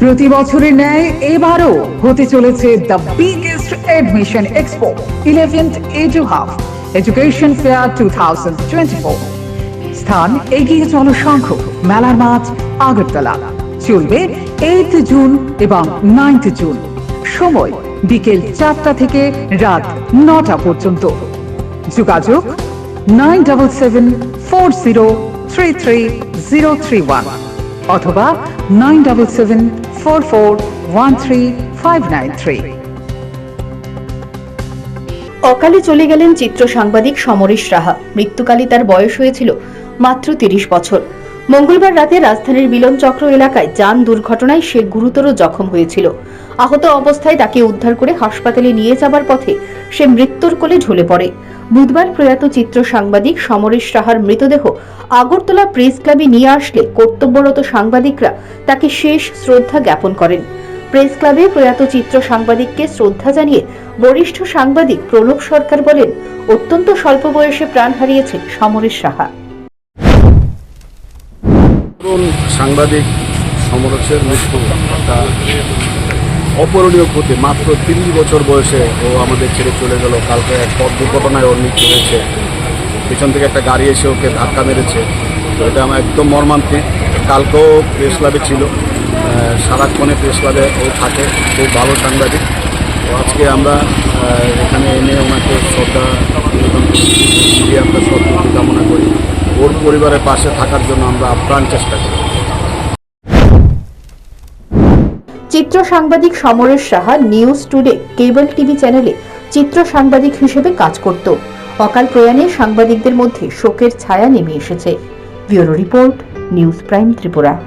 প্রতি বছরের ন্যায় এবারও হতে চলেছে the biggest admission expo eleventh edu half education fair two thousand twenty four স্থান এগিয়ে শঙ্খ মেলার মাঠ, আগরতলা। চলবে এইট জুন এবং নাইন্থ জুন সময় বিকেল চারটা থেকে রাত নটা পর্যন্ত। যোগাযোগ nine double seven four zero three three zero three one অথবা নাইন ডাবল সেভেন অকালে চলে গেলেন চিত্র সাংবাদিক সমরেশ রাহা। মৃত্যুকালে তার বয়স হয়েছিল মাত্র তিরিশ বছর। মঙ্গলবার রাতে রাজধানীর মিলন চক্র এলাকায় যান দুর্ঘটনায় সে গুরুতর জখম হয়েছিল। আহত অবস্থায় তাকে উদ্ধার করে হাসপাতালে নিয়ে যাবার পথে সে মৃত্যুর কোলে ঢলে পড়ে। বুধবার প্রয়াত চিত্র সাংবাদিক সমরেশ রাহার মৃতদেহ আগরতলা প্রেস ক্লাবে নিয়ে আসলে কর্তব্যরত সাংবাদিকরা তাকে শেষ শ্রদ্ধা জ্ঞাপন করেন। প্রেস ক্লাবে প্রয়াত চিত্র সাংবাদিককে শ্রদ্ধা জানিয়ে বরিষ্ঠ সাংবাদিক প্রণব সরকার বলেন, অত্যন্ত স্বল্প বয়সে প্রাণ হারিয়েছেন সমরেশ সাহা। সাংবাদিক সমরসের মৃত্যু অপরণীয় ক্ষতি। মাত্র তিরিশ বছর বয়সে ও আমাদের ছেড়ে চলে গেল। কালকে এক পথ দুর্ঘটনায় ওর মৃত্যু হয়েছে। পিছন থেকে একটা গাড়ি এসে ওকে ধাক্কা মেরেছে। তো এটা আমার একদম মর্মান্তিক। কালকেও প্রেস ক্লাবে ছিল। সারাক্ষণে প্রেস ক্লাবে ও থাকে। খুব ভালো সাংবাদিক। তো আজকে আমরা এখানে এনে ওনাকে শ্রদ্ধা আমরা শ্রদ্ধা কামনা করি। ওর পরিবারের পাশে থাকার জন্য আমরা আপ্রাণ চেষ্টা করি। চিত্র সাংবাদিক Samaresh Saha, news today, cable TV চ্যানেলে চিত্র সাংবাদিক হিসেবে কাজ করত। অকাল প্রয়াণে সাংবাদিকদের মধ্যে শোকের ছায়া নেমে এসেছে। Bureau report news prime Tripura.